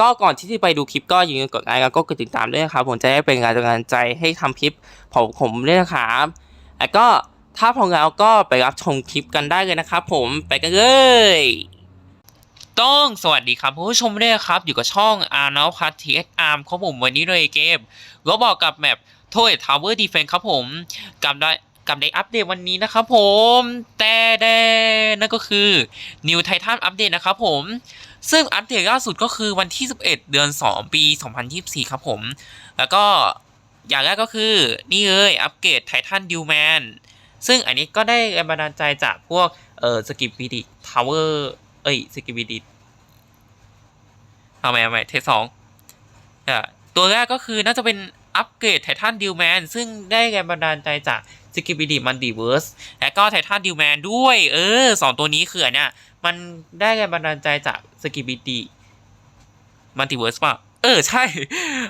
ก็ก่อนที่จะไปดูคลิปก็อย่าลืมกดไลค์แล้วก็กดติดตามด้วยนะครับผมจะได้เป็นกำลังใจให้ทำคลิปของผมด้วยนะครับแล้วก็ถ้าพร้อมแล้วก็ไปรับชมคลิปกันได้เลยนะครับผมไปกันเลยต้องสวัสดีครับผู้ชมด้วยครับ อยู่กับช่อง a r n o p a t x Arm ของผมวันนี้เลยเกมก็บอกกับแมปโทเ t ทาวเวอร์ดีเฟนครับผมกับได้กับในอัปเดตวันนี้นะครับผม แต่แดนั่นก็คือ New Titan อัปเดตนะครับผม ซึ่งอัปเดตล่าสุดก็คือวันที่ 11 เดือน 2 ปี 2024 ครับผม แล้วก็อย่างแรกก็คือนี่เลยอัปเกรดไททันดิวแมนซึ่งอันนี้ก็ได้แรงบันดาลใจจากพวกเออสกิปวิดิทาวเวอร์เอ้ยสกิปวิดิเอาใหม่เอาใหม่เทสสองตัวแรกก็คือน่าจะเป็นอัปเกรดไททันดิวแมนซึ่งได้แรงบันดาลใจจาก สกิปวิดิมันดิเวิร์สและก็ไททันดิวแมนด้วย เออสองตัวนี้คืออันเนี้ยมันได้แรงบันดาลใจจากสกิบิดีมัลติเวิร์สป่ะ เออ ใช่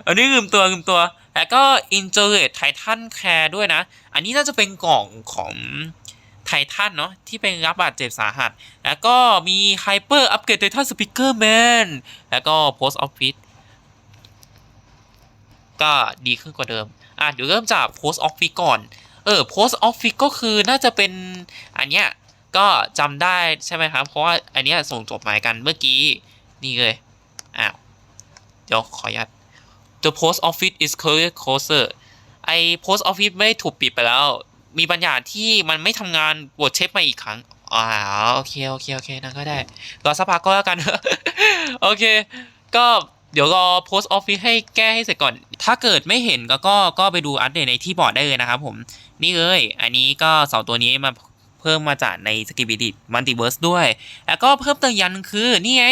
อันนี้ลืมตัวลืมตัว แล้วก็อินเจอร์ไททันแคร์ด้วยนะ อันนี้น่าจะเป็นกล่องของไททันเนาะที่เป็นรับบาดเจ็บสาหัส แล้วก็มีไฮเปอร์อัปเกรดไททันสปิเกอร์แมนแล้วก็โพสต์ออฟฟิศก็ดีขึ้นกว่าเดิม อะเดี๋ยวเริ่มจากโพสต์ออฟฟิศก่อน เออโพสต์ออฟฟิศก็คือน่าจะเป็นอันเนี้ยก็จำได้ใช่ไหมครับ เพราะว่าอันเนี้ยส่งจดหมายกันเมื่อกี้ นี่เลย อ้าว เดี๋ยวขออนุญาต The post office is currently closer ไอ้ post office ไม่ถูกปิดไปแล้ว มีบางอย่างที่มันไม่ทำงานบวดเช็คมาอีกครั้งอ๋อโอเค โอเค โอเคนั่นก็ได้ รอสักพักก็แล้วกัน โอเค ก็ เดี๋ยวรอ post office ให้แก้ให้เสร็จก่อน ถ้าเกิดไม่เห็นก็ก็ก็ไปดูอัปเดตในที่บอร์ดได้เลยนะครับผม นี่เลย อันนี้ก็สองตัวนี้มาเพิ่มมาจากในสกิบิดิมัลติเวิร์สด้วย แล้วก็เพิ่มเติมยันคือ นี่ไง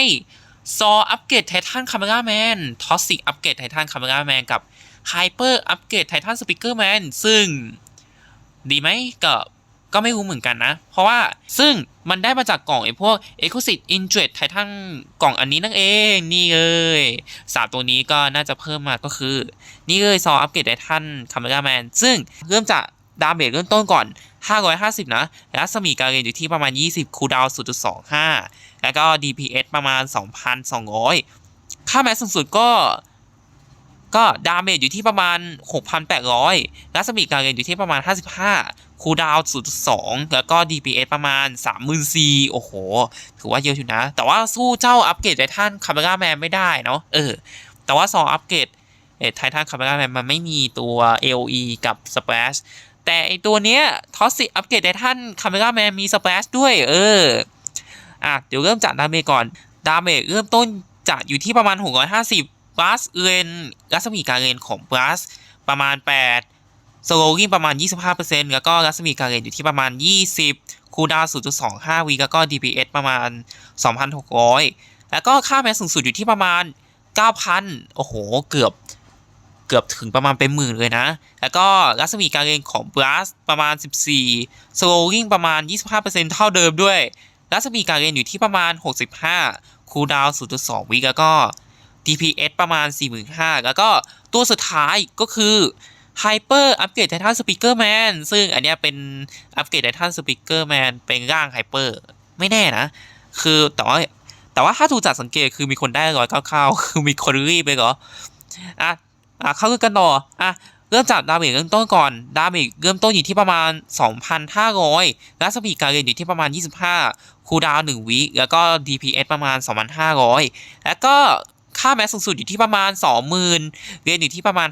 ซออัปเกรดไททันคาเมราแมนทอสซิกอัปเกรดไททันคาเมราแมนกับไฮเปอร์อัปเกรดไททันสปิเกอร์แมนซึ่ง ดีไหมก็ ก็ไม่รู้เหมือนกันนะ เพราะว่าซึ่งมันได้มาจากกล่องไอ้พวก e x c l u s i v e i n t r e d Titan กล่องอันนี้นั่นเองนี่เลยสามตัวนี้ก็น่าจะเพิ่มมาก็คือ นี่เลยซออัปเกรดไททันคาเมราแมนซึ่งเริ่มจากดาเมจเริ่มต้นก่อน 550 นะรัศมีการเรียนอยู่ที่ประมาณ 20 คูลดาวน์0.25 แล้วก็ DPS ประมาณ 2,200 ค่าแม็กสูงสุดก็ ก็ดาเมจอยู่ที่ประมาณ 6,800 รัศมีการเรียนอยู่ที่ประมาณ 55 คูลดาวน์0.2แล้วก็ DPS ประมาณ34,000โอ้โห ถือว่าเยอะอยู่นะ แต่ว่าสู้เจ้าอัปเกรดไททันคาเมราแมนไม่ได้เนาะเออ แต่ว่าซออัปเกรดไททันคาเมราแมนมันไม่มีตัว AOE กับ Splash แต่ไอตัวเนี้ยทอสซิอัปเกรดไททันคาเมราแมนมีสเปซด้วยเอออะเดี๋ยวเริ่มจากดาเมจก่อน ดาเมจเริ่มต้นจากอยู่ที่ประมาณ 650บลัสเรนรัศมีการเรนของบลัสประมาณ 8 สโลวิ่งประมาณ 25%แล้วก็รัศมีการเรนอยู่ที่ประมาณ 20 คูลดาว 0.25วีแล้วก็ DPS ประมาณ 2,600 แล้วก็ค่าแม็กสูงสุดอยู่ที่ประมาณ 9,000 โอ้โห เกือบ เกือบถึงประมาณเป็นหมื่นเลยนะ แล้วก็รัศมีการเรนของ Blast ประมาณ 14 Slowing ประมาณ 25%เท่าเดิมด้วย รัศมีการเรนอยู่ที่ประมาณ 65 คูลดาว 0.2 วิแล้วก็ DPS ประมาณ 45,000 แล้วก็ตัวสุดท้ายก็คือ Hyper อัปเกรดไททันสปีกเกอร์แมนซึ่งอันเนี้ยเป็นอัปเกรดไททันสปีกเกอร์แมนเป็นร่าง Hyper ไม่แน่นะ คือแต่ว่าแต่ว่าถ้าถูกจัดสังเกตคือมีคนได้ร้อยเก้าๆคือมีคนรีบไปเหรออะอะเข้ากันต่ออะเริ่มจากดาเมจเริ่มต้นก่อน ดาเมจเริ่มต้นอยู่ที่ประมาณ 2,500รัศมีการเรียนอยู่ที่ประมาณ 25 คูดาวน์1วิแล้วก็ DPS ประมาณ 2,500 แล้วก็ค่าแม็กสูงสุดอยู่ที่ประมาณ 20,000 เรียนอยู่ที่ประมาณ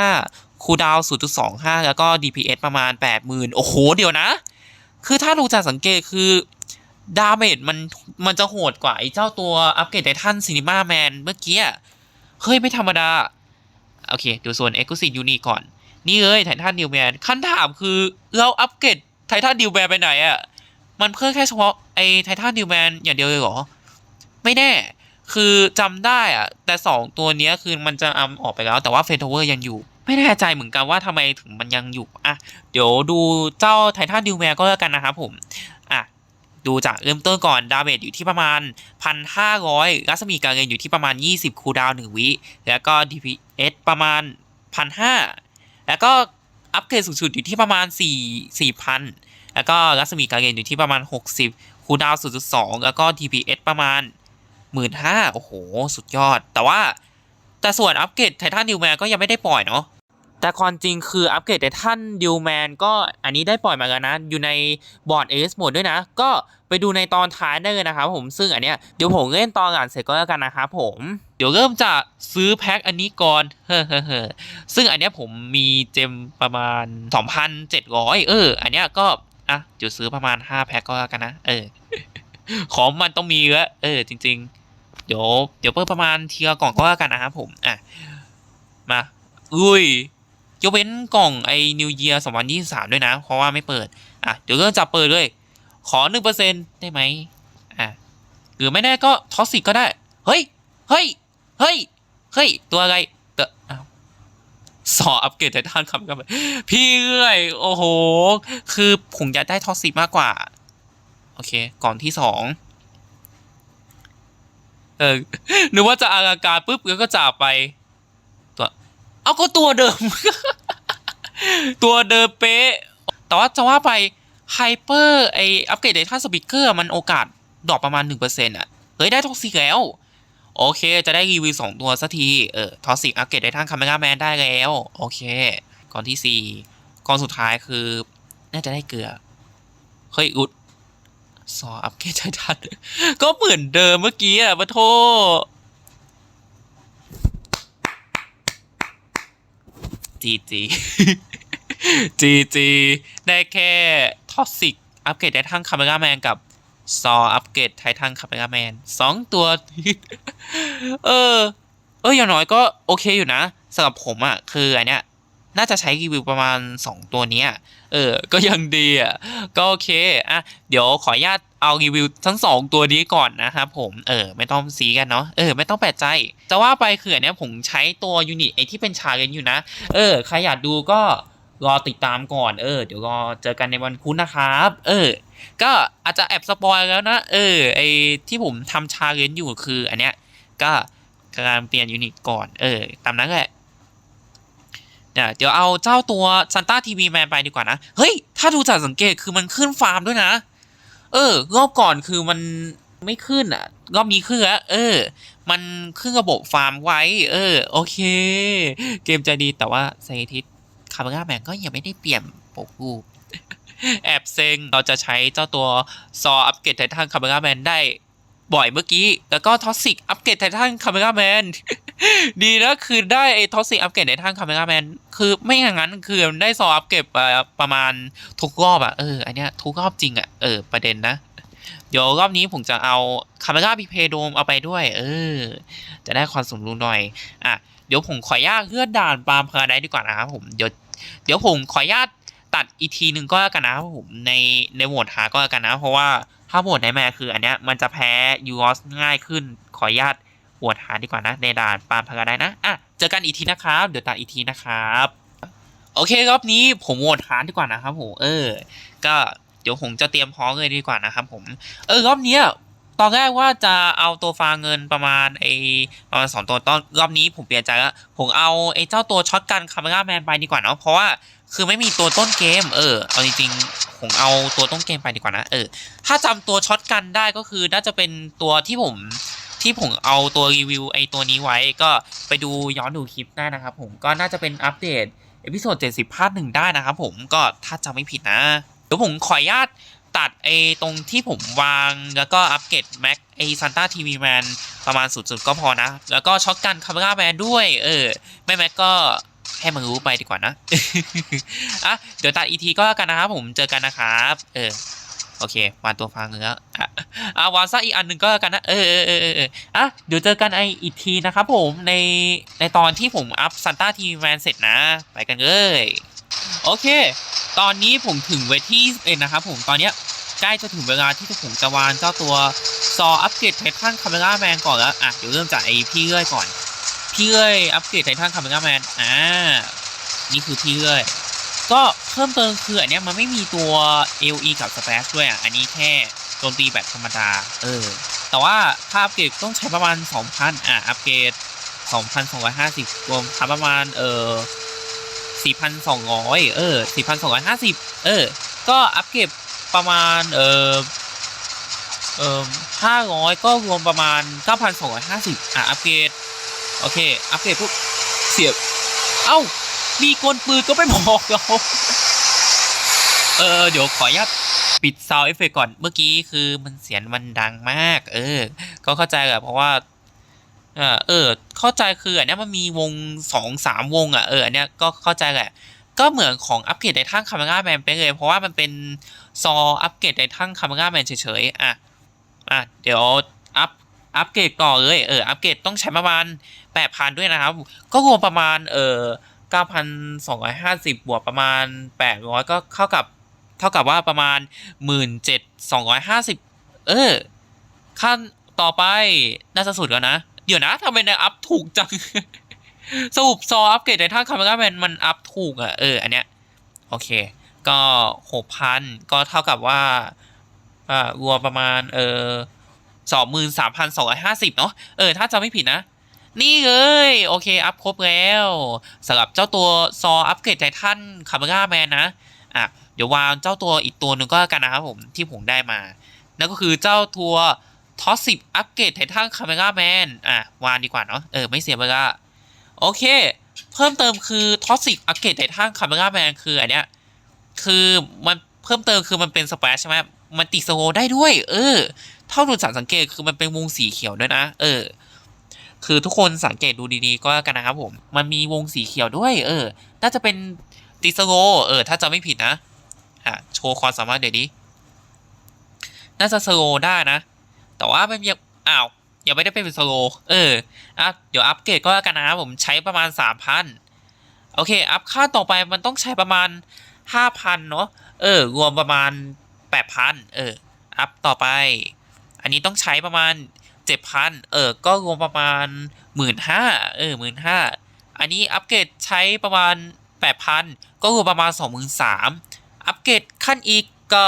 55 คูดาวน์0.25 แล้วก็ DPS ประมาณ 80,000 โอ้โห เดี๋ยวนะ คือถ้าดูจากสังเกตคือ ดาเมจมันมันจะโหดกว่าไอ้เจ้าตัวอัปเกรดไททันซีนิมาแมนเมื่อกี้เฮ้ย ไม่ธรรมดา โอเค ดูส่วน e x c l u s i v e Unit ก่อน นี่เลยไททันดิวแมนขั้นถามคือ เราอัปเกรดไททันดิวแมนไปไหนอะมันเพิ่มแค่เฉพาะไอ้ไททันดิวแมนอย่างเดียวเลยเหรอ ไม่แน่คือจำได้อะแต่สองตัวนี้คือมันจะเอาออกไปแล้ว แต่ว่าเฟนทเวอร์ยังอยู่ ไม่แน่ใจเหมือนกันว่าทำไมถึงมันยังอยู่อะเดี๋ยวดูเจ้าไททันดิวแมนก็แล้วกันนะครับผมอะดูจากเริ่มต้นก่อนดาเมจอยู่ที่ประมาณ 1,500 รัศมีการเงินอยู่ที่ประมาณ 20 คูดาวน์1วิ แล้วก็ DPS ประมาณ 1,500 แล้วก็อัปเกรดสูงสุดอยู่ที่ประมาณ 4 4,000 แล้วก็รัศมีการเงินอยู่ที่ประมาณ 60 คูดาวน์0.2 แล้วก็ DPS ประมาณ 15,000 โอ้โห สุดยอด แต่ว่า แต่ส่วนอัปเกรดไททันดิวแมนก็ยังไม่ได้ปล่อยเนาะแต่ความจริงคืออัปเกรดไททันดิวแมนก็อันนี้ได้ปล่อยมาแล้วนะ อยู่ในบอร์ดเอสโหมดด้วยนะ ก็ไปดูในตอนท้ายได้เลยนะครับผมซึ่งอันเนี้ยเดี๋ยวผมเล่นตอนอ่านเสร็จก็แล้วกันนะครับผมเดี๋ยวเริ่มจากซื้อแพ็คอันนี้ก่อนเฮ้อเฮ้อเฮ้อซึ่งอันเนี้ยผมมีเจมประมาณ 2,700 เออ อันเนี้ยก็อะเดี๋ยวซื้อประมาณ 5 แพ็คก็แล้วกันนะ เออ ของมันต้องมีแล้วเออจริง ๆ เดี๋ยวเดี๋ยวเปิดประมาณทีละกล่องก็แล้วกันนะครับผมอะมาอุ้ยยกเว้นกล่องไอ้ New Year 2023 ด้วยนะ เพราะว่าไม่เปิด อะ เดี๋ยวก็จับเปิดเลย ขอ 1%ได้ไหมอะ หรือไม่แน่ก็ท็อสซิกก็ได้ เฮ้ย เฮ้ย เฮ้ย เฮ้ย ตัวอะไรเตอะอ้าวสออัปเกรดไททันคำกันไปพี่เอ้ย โอ้โห คือผมอยากได้ท็อสซิกมากกว่า โอเค ก่อนที่สอง ออนึกว่าจะอาราการปุ๊บแล้วก็จากไป ตัว เอาก็ตัวเดิม ตัวเดิมเป๊ะ แต่ว่าจะว่าไปไฮเปอร์ไออัปเกรดไดท่าสปิเกอร์มันโอกาสดรอปประมาณ 1%อะ เฮ้ย ได้ท็อกซิกแล้ว โอเค จะได้รีวิวสองตัวสักที เออท็อกซิกอัปเกรดไดท่าคาเมราแมนได้แล้ว โอเคก่อนที่สี่ก่อนสุดท้ายคือ น่าจะได้เกลือ เฮ้ยอุด ซออัปเกรดไททัน ก็เหมือนเดิมเมื่อกี้อะปะโทจีจีจีจีได้แค่ท็อกซิกอัปเกรดไททันคาเมราแมนกับซออัปเกรดไททันคาเมราแมนสองตัว เออ เอออย่างน้อยก็โอเคอยู่นะสำหรับผมอะ่ะ คืออันเนี้ย น่าจะใช้รีวิวประมาณ 2 ตัวเนี้ยเออ ก็ยังดีอะ ก็โอเค อะ เดี๋ยวขออนุญาตเอารีวิวทั้งสองตัวนี้ก่อนนะครับผม เออ ไม่ต้องซีกันเนาะ เออ ไม่ต้องแปลกใจ จะว่าไปคืออันเนี้ยผมใช้ตัวยูนิตไอที่เป็นชาเลนจ์อยู่นะ เออ ใครอยากดูก็รอติดตามก่อน เออ เดี๋ยวรอเจอกันในวันพุธนะครับ เออ ก็อาจจะแอบสปอยแล้วนะ เออ ไอที่ผมทำชาเลนจ์อยู่คืออันเนี้ย ก็กำลังเปลี่ยนยูนิตก่อน เออ ตามนั้นแหละ เนี่ยเดี๋ยวเอาเจ้าตัวซันต้าทีวีแมนไปดีกว่านะ เฮ้ย ถ้าดูจากสังเกตคือมันขึ้นฟาร์มด้วยนะ เออ รอบก่อนคือมันไม่ขึ้นอะ รอบนี้ขึ้นแล้วเออ มันขึ้นระบบฟาร์มไว้ เออ โอเค เกมใจะดีแต่ว่าไซทิสคาร์บอนแมนก็ยังไม่ได้เปลี่ยนปกรูปแอบเซ็งเราจะใช้เจ้าตัวซออัปเกรดไททันคาร์บอนแมนได้ บ่อยเมื่อกี้ แล้วก็ทอสิกอัปเกรดไททันคาร์บอนแมนดีนะคือได้ไอ้ท็อสิกอัปเกรดในทางคาเมราแมนคือไม่อย่างนั้นคือได้ซออัปเกรดปประมาณทุกรอบอะเอออันเนี้ยทุกรอบจริงอะเออประเด็นนะเดี๋ยวรอบนี้ผมจะเอาคาเมราพีเพโดมเอาไปด้วย เออ จะได้ความสมดุลหน่อยอะเดี๋ยวผมขออนุญาตเลื่อด่านปาล์มพาราไดซ์ดีกว่านะครับผมเดี๋ยวเดี๋ยวผมขออนุญาตตัดอีกทีหนึ่งก็แล้วกันนะครับผมในในโหมดหาก็แล้วกันนะเพราะว่า ถ้าโหมดไนแม่คืออันเนี้ยมันจะแพ้ยูออสง่ายขึ้น ขออนุญาตปวดหาดีกว่านะ ในด่านปาล์มพาราได้นะ อะ เจอกันอีกทีนะครับ เดี๋ยวตัดอีกทีนะครับ โอเครอบนี้ผมโหวตหาดีกว่านะครับผม เออ ก็เดี๋ยวผมจะเตรียมพร้อมเลยดีกว่านะครับผม เออรอบเนี้ยตอนแรกว่าจะเอาตัวฟางเงินประมาณไอประมาณสองตัวตอนรอบนี้ผมเปลี่ยนใจแล้วผมเอาไอเจ้าตัวช็อตกันคาเมราแมนไปดีกว่าเนาะเพราะว่า คือไม่มีตัวต้นเกม เออ เอาจริงๆผมเอาตัวต้นเกมไปดีกว่านะ เออ ถ้าจำตัวช็อตกันได้ก็คือน่าจะเป็นตัวที่ผมที่ผมเอาตัวรีวิวไอตัวนี้ไว้ก็ไปดูย้อนดูคลิปได้นะครับผมก็น่าจะเป็นอัปเดตเอพิโซด70พาร์ทหนึ่งได้นะครับผมก็ถ้าจำไม่ผิดนะเดี๋ยวผมขออนุญาตตัดไอตรงที่ผมวางแล้วก็อัปเกรดแม็กไอซันต้าทีวีแมนประมาณสุดๆก็พอนะ แล้วก็ช็อตกันคาเมราแมนด้วย เออ ไม่แม็กก็ ให้มันรู้ไปดีกว่านะอะเดี๋ยวตัดอีทีก็แล้วกันนะครับผมเจอกันนะครับเออโอเควางตัวฟังเนื้ออะวางซะอีกอันหนึ่งก็แล้วกันนะเออเออเออเอออะเดี๋ยวเจอกันไออีกทีนะครับผมในในตอนที่ผมอัพซันต้าทีวีแมนเสร็จนะ ไปกันเลยโอเค ตอนนี้ผมถึงเวทีเอ็นะครับผมตอนเนี้ยใกล้จะถึงเวลาที่ผมจะวางเจ้าตัวซออัปเกรดไททันคาเมราแมนก่อนแล้วอะเดี๋ยวเริ่มจากไอพี่เลื่อยก่อน พี่เลื่อยอัปเกรดไททันคาเมราแมนอ่านี่คือพี่เลื่อยก็เพิ่มเติมคืออันเนี้ยมันไม่มีตัว LE กับ Splash ด้วยอะ อันนี้แค่โจมตีแบบธรรมดา เออ แต่ว่าถ้าอัปเกรดต้องใช้ประมาณ 2,000 อะ อัปเกรด 2,250 รวมทำประมาณ เออ4,200 เออ 4,250 เออ ก็อัปเกรดประมาณ เออเออ500 ก็รวมประมาณ 9,250 อะ อัปเกรด โอเค อัปเดปุ๊บเสียบ เอ้า มีกลปืนก็ไม่บอกเรา เออ เดี๋ยวขออนุญาตปิดซาวเอฟเฟกก่อน เมื่อกี้คือมันเสียงมันดังมาก เออ ก็เข้าใจแหละเพราะว่าเออเออเข้าใจคืออันเนี้ยมันมีวงสองสามวง อะ เออ อันเนี้ยก็เข้าใจแหละ ก็เหมือนของอัปเกรดในทั้งคาเมราแมนไปเลย เพราะว่ามันเป็นซออัปเกรดในทั้งคาเมราแมนเฉยๆ อะ อะ เดี๋ยวอัพ อัปเกรดต่อเลยเอออัปเกรดต้องใช้ประมาณแปดพันด้วยนะครับ ก็รวมประมาณเออเก้าพันสองร้อยห้าสิบบวกประมาณแปดร้อยก็เข้ากับเท่ากับว่าประมาณหมื่นเจ็ดสองร้อยห้าสิบเออขั้นต่อไปน่าจะสุดแล้วนะ เดี๋ยวนะทำไมในอัพถูกจัง สรุปซออัปเกรดในท่าคาเมราแมนมันอัพถูกอะเอออันเนี้ยโอเค ก็หกพันก็เท่ากับว่าอ่ารวมประมาณเออ สองหมื่นสามพันสองร้อยห้าสิบเนาะเออถ้าจำไม่ผิดนะ นี่เลย โอเค อัพครบแล้วสำหรับเจ้าตัวซออัปเกรดไททันคาเมราแมนนะอะเดี๋ยววางเจ้าตัวอีกตัวหนึ่งก็แล้วกันนะครับผมที่ผมได้มา นั่นก็คือเจ้าตัวทอสิบอัปเกรดไททันคาเมราแมนอะวางดีกว่าเนาะเออไม่เสียเวลาโอเค เพิ่มเติมคือทอสิกอัปเกรดไททันคาเมราแมนคืออันเนี้ยคือมันเพิ่มเติมคือมันเป็นสเปซใช่ไหมมันติดสโลได้ด้วย เออ เท่าที่สังสังเกตคือมันเป็นวงสีเขียวด้วยนะ เออ คือทุกคนสังเกตดูดีๆก็แล้วกันนะครับผม มันมีวงสีเขียวด้วย เออ น่าจะเป็นติสโลเออ ถ้าจะไม่ผิดนะอะโชว์ความสามารถเดี๋ยวนี้น่าจะสโลได้นะ แต่ว่ามันยังอ้าวยังไม่ได้เป็นสโลเอออะเดี๋ยวอัปเกรดก็แล้วกันนะครับผมใช้ประมาณสามพันโอเค อัพค่าต่อไปมันต้องใช้ประมาณห้าพันเนาะเออ รวมประมาณแปดพันเออ อัพต่อไป อันนี้ต้องใช้ประมาณเจ็ดพันเออ ก็รวมประมาณหมื่นห้าเออหมื่นห้าอันนี้อัปเกรดใช้ประมาณแปดพันก็รวมประมาณสองหมื่นสามอัปเกรดขั้นอีกก็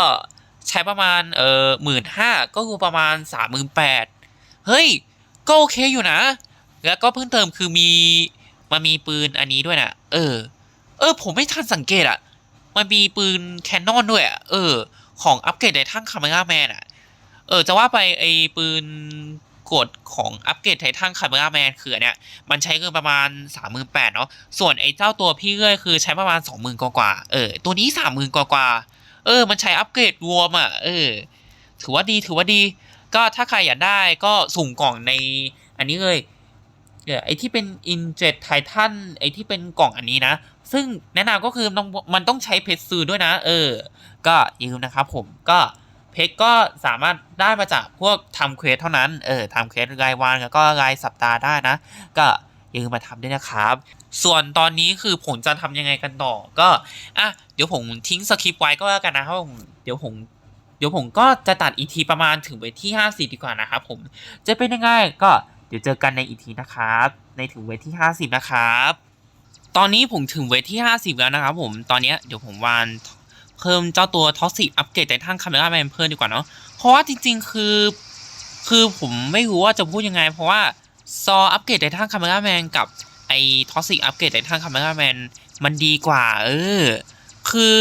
ใช้ประมาณเออหมื่นห้าก็รวมประมาณสามหมื่นแปดเฮ้ย ก็โอเคอยู่นะ แล้วก็เพิ่มเติมคือมีมันมีปืนอันนี้ด้วยนะเออ เออ ผมไม่ทันสังเกตอะมันมีปืนแคนนอนด้วยอะเออ ของอัปเกรดในทั้งคาเมราแมนอะ เออจะว่าไปไอปืนกดของอัปเกรดไททันคาเมราแมนคืออันเนี้ยมันใช้เงินประมาณสามหมื่นแปดเนาะส่วนไอเจ้าตัวพี่เลื่อยคือใช้ประมาณสองหมื่นกว่าเออตัวนี้สามหมื่นกว่าเออ มันใช้อัปเกรดรวมอะเออ ถือว่าดีถือว่าดี ก็ถ้าใครอยากได้ก็สุ่มกล่องในอันนี้เลยเดี๋ยวไอที่เป็น i n j e t Titan ไอที่เป็นกล่องอันนี้นะ ซึ่งแนะนำก็คือมันมันต้องใช้เพชรซื้อด้วยนะ เออ ก็อย่าลืมนะครับผมก็ เพชรก็สามารถได้มาจากพวกทำเควสเท่านั้น เออทำเควสรายวันแล้วก็รายสัปดาห์ได้นะ ก็อย่าลืมมาทำด้วยนะครับ ส่วนตอนนี้คือผมจะทำยังไงกันต่อ ก็อะเดี๋ยวผมทิ้งสคริปต์ไว้ก็แล้วกันนะครับผมเดี๋ยวผมเดี๋ยวผมก็จะตัดอีทีประมาณถึงไปที่ 50 ดีกว่านะครับผมจะเป็นยังไงก็เดี๋ยวเจอกันในอีทีนะครับ ในถึงเวทที่ 50 นะครับ ตอนนี้ผมถึงเวทที่ 50 แล้วนะครับผมตอนนี้เดี๋ยวผมวาน เพิ่มเจ้าตัวท็อกซิกอัปเกรดในทั้งคาเมราแมนเพิ่มดีกว่าเนาะเพราะว่าจริงๆคือ คือผมไม่รู้ว่าจะพูดยังไง เพราะว่าซออัปเกรดในทั้งคาเมราแมนกับไอ้ท็อกซิกอัปเกรดในทั้งคาเมราแมนมันดีกว่า เออ คือ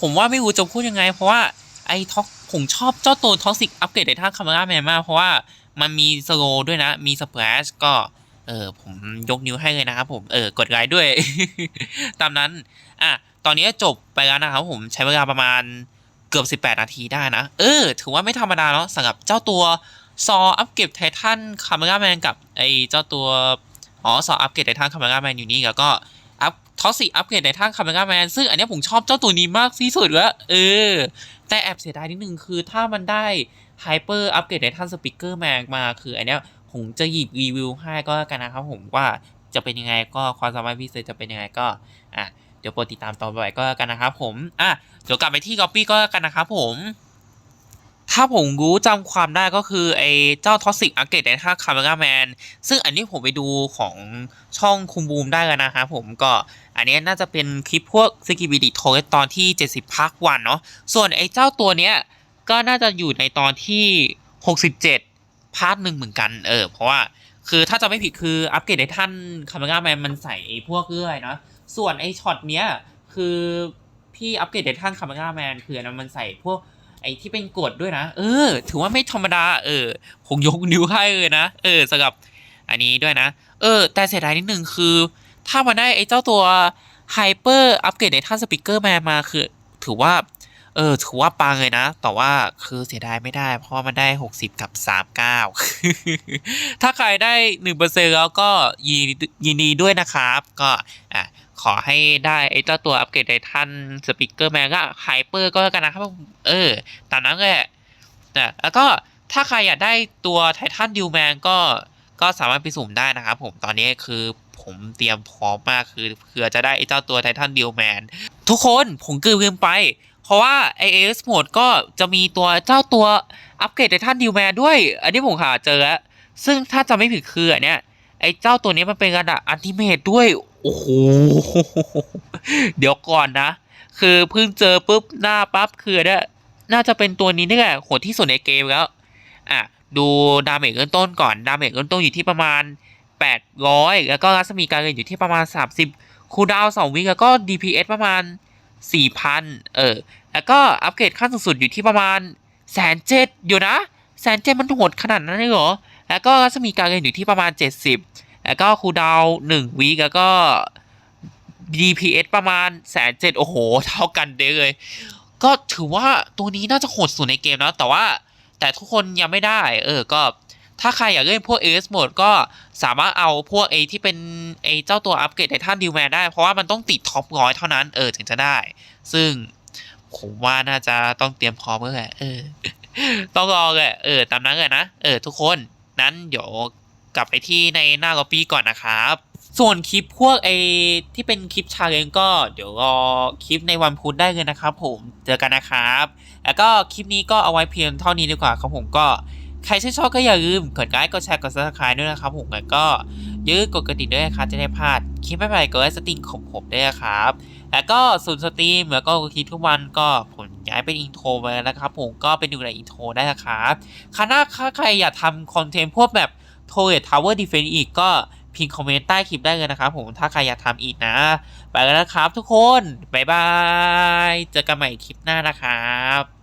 ผมว่าไม่รู้จะพูดยังไง เพราะว่าไอ้ท็อกผมชอบเจ้าตัวท็อกซิกอัปเกรดในท่าคาเมราแมนมากเพราะว่ามันมีสโลด้วยนะ มีสเปรชก็เออผมยกนิ้วให้เลยนะครับผม เออกดไลค์ด้วย ตามนั้น อะ ตอนนี้จบไปแล้วนะครับผมใช้เวลาประมาณเกือบ 18 นาทีได้นะ เออ ถือว่าไม่ธรรมดาเนาะสำหรับเจ้าตัวซออัปเกรดไททันคาเมราแมนกับไอเจ้าตัวอ๋อซออัปเกรดไททันคาเมราแมนอยู่นี่แล้วก็อัพท็อสซี่อัปเกรดไททันคาเมราแมนซึ่งอันนี้ผมชอบเจ้าตัวนี้มากที่สุดแล้วเออ แต่แอบเสียดายนิดนึงคือถ้ามันได้ไฮเปอร์อัปเกรดไททันสปีกเกอร์แมนมาคืออันนี้ผมจะหยิบรีวิวให้ก็แล้วกันนะครับผมว่าจะเป็นยังไงก็ความสามารถพิเศษจะเป็นยังไงก็อะ เดี๋ยวโปรดติดตามตอนต่อไปก็แล้วกันนะครับผม อะ เดี๋ยวกลับไปที่ก๊อปปี้ก็แล้วกันนะครับผม ถ้าผมรู้จำความได้ก็คือไอ้เจ้าท็อสิกอัปเกรดในท่าคาร์เมราแมน ซึ่งอันนี้ผมไปดูของช่องคุมบูมได้แล้วนะครับผมก็อันนี้น่าจะเป็นคลิปพวกสกิบิดิโทตอนที่ 70พักวันเนาะ ส่วนไอ้เจ้าตัวเนี้ยก็น่าจะอยู่ในตอนที่ 67พาร์ทหนึ่งเหมือนกัน เออ เพราะว่าคือถ้าจะไม่ผิดคืออัปเกรดในท่านคาร์เมราแมนมันใส่ไอ้พวกเรื่อยเนาะ ส่วนไอ้ช็อตเนี้ยคือพี่อัปเกรดในท่านคาเมราแมนคืออันนั้นมันใส่พวกไอ้ที่เป็นกฎด้วยนะ เออ ถือว่าไม่ธรรมดา เออผมยกนิ้วให้เลยนะ เออสำหรับอันนี้ด้วยนะ เออ แต่เสียดายนิดนึงคือ ถ้ามันได้ไอ้เจ้าตัวไฮเปอร์อัปเกรดในท่าสปีกเกอร์แมนมาคือ ถือว่า เออ ถือว่าปังเลยนะ แต่ว่าคือเสียดายไม่ได้ เพราะมันได้ 60 กับ 39 ถ้าใครได้ 1%แล้วก็ยินดีด้วยนะครับ ก็ อะ ขอให้ได้ไอ้เจ้าตัวอัปเกรดไททันสปีกเกอร์แมนก็ไฮเปอร์ก็แล้วกันนะครับเออ ตามนั้นแหละนะแล้วก็ถ้าใครอยากได้ตัวไททันดิวแมนก็ก็สามารถไปสุ่มได้นะครับผมตอนนี้คือผมเตรียมพร้อมมากคือเผื่อจะได้ไอ้เจ้าตัวไททันดิวแมนทุกคนผมเกือบลืมไป เพราะว่าไอเอสโหมดก็จะมีตัวเจ้าตัวอัปเกรดไททันดิวแมนด้วย อันนี้ผมหาเจอแล้วซึ่งถ้าจะไม่ผิดคืออันเนี้ยไอ้เจ้าตัวนี้มันเป็นระดับอันติเมตด้วย โอ้โห เดี๋ยวก่อนนะ คือเพิ่งเจอปุ๊บหน้าปั๊บคือเนี่ยน่าจะเป็นตัวนี้นี่แหละโหดที่สุดในเกมแล้ว อะ ดูดาเมจเริ่มต้นก่อน ดาเมจเริ่มต้นอยู่ที่ประมาณ 800 แล้วก็รัศมีการเงินอยู่ที่ประมาณ 30 คูลดาวน์2วิแล้วก็ DPS ประมาณ 4,000 เออ แล้วก็อัปเกรดขั้นสูงสุดอยู่ที่ประมาณแสนเจ็ดอยู่นะแสนเจ็ดมันโหดขนาดนั้นเลยเหรอ แล้วก็รัศมีการเงินอยู่ที่ประมาณ 70 แล้วก็คูดาวหน์1วิแล้วก็ DPS ประมาณแสนเจ็ดโอ้โห เท่ากันเด้เลย ก็ถือว่าตัวนี้น่าจะโหดสุดในเกมนะแต่ว่าแต่ทุกคนยังไม่ได้ เออ ก็ถ้าใครอยากเล่นพวก AS Mode ก็สามารถเอาพวก A ที่เป็นไอเจ้าตัวอัปเกรดไททันดิวแมนได้ เพราะว่ามันต้องติดท็อปร้อยเท่านั้น เออ ถึงจะได้ ซึ่งผมว่าน่าจะต้องเตรียมพร้อมเมื่อไหร่เออ ต้องรอเลยเออ ตามนั้นเลยนะ เออ ทุกคน นั้นเดี๋ยว กลับไปที่ในหน้าล็อบบี้ก่อนนะครับ ส่วนคลิปพวกไอที่เป็นคลิปชาเลนก็เดี๋ยวรอคลิปในวันพุธได้เลยนะครับผมเจอกันนะครับ แล้วก็คลิปนี้ก็เอาไว้เพียงเท่านี้ดีกว่าครับผมก็ใครชื่นชอบก็อย่าลืมกดไลค์กดแชร์กด subscribe ด้วยนะครับผมแล้วก็ยืดกดกระดิ่งด้วยนะครับจะได้พลาดคลิปใหม่ๆก็ไลฟ์สตรีมของผมด้วยนะครับ แล้วก็ส่วนสตรีมแล้วก็คลิปทุกวันก็ผมย้ายเป็นอินโทรไปแล้วนะครับผมก็ไปดูในอินโทรได้นะครับคณะถ้าใครอยากทำคอนเทนต์พวกแบบ โทเ t ทาวเวอร์ดีเฟนอีกก็พิมพ์คอมเมนต์ใต้คลิปได้เลยนะครับผมถ้าใครอยากทำอีกนะ ไปแล้วนะครับทุกคน บ๊ายบาย เจอกันใหม่คลิปหน้านะครับ